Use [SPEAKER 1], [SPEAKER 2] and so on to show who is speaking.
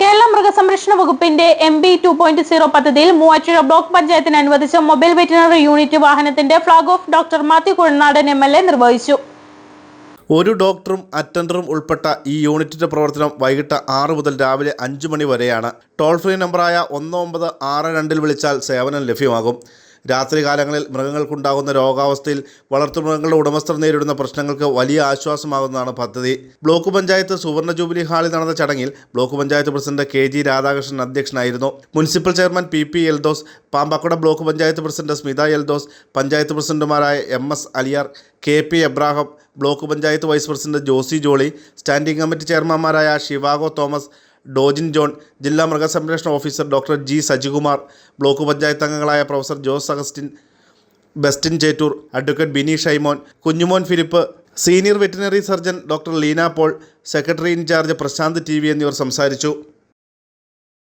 [SPEAKER 1] കേരള മൃഗസംരക്ഷണ വകുപ്പിന്റെ M B two point zero പദ്ധതിയിൽ മൂവാറ്റുപുഴ ബ്ലോക്ക് പഞ്ചായത്തിന് അനുവദിച്ച മൊബൈൽ വെറ്റിനറി യൂണിറ്റ് വാഹനത്തിന്റെ flag off doctor Mathew Kuzhalnadan M L A നിർവഹിച്ചു.
[SPEAKER 2] ഒരു ഡോക്ടറും അറ്റൻഡറും ഉൾപ്പെട്ട ഈ യൂണിറ്റിന്റെ പ്രവർത്തനം വൈകിട്ട് ആറ് മുതൽ രാവിലെ അഞ്ച് മണി വരെയാണ്. ടോൾ ഫ്രീ നമ്പറായ ഒന്ന് ഒമ്പത് ആറ് രണ്ടിൽ വിളിച്ചാൽ സേവനം ലഭ്യമാകും. രാത്രികാലങ്ങളിൽ മൃഗങ്ങൾക്കുണ്ടാകുന്ന രോഗാവസ്ഥയിൽ വളർത്തുമൃഗങ്ങളുടെ ഉടമസ്ഥർ നേരിടുന്ന പ്രശ്നങ്ങൾക്ക് വലിയ ആശ്വാസമാകുന്നതാണ് പദ്ധതി. ബ്ലോക്ക് പഞ്ചായത്ത് സുവർണ ജൂബിലി ഹാളിൽ നടന്ന ചടങ്ങിൽ block panchayat president K G Radhakrishnan അധ്യക്ഷനായിരുന്നു. Municipal chairman P P Eldhose Pampakuda block panchayat president Smitha Eldhose panchayat പ്രസിഡന്റുമാരായ M S Aliyar K P Abraham block panchayat vice president Josy Jolly standing committee ചെയർമാൻമാരായ Shivago Thomas Dojin John ജില്ലാ മൃഗസംരക്ഷണ officer doctor G Sajikumar block panchayat അംഗങ്ങളായ professor Jose Augustine Bestin Chettoor advocate Bini Shaimon Kunjumon Philip senior veterinary surgeon doctor Leena Paul secretary in charge Prashanth T എന്നിവർ സംസാരിച്ചു.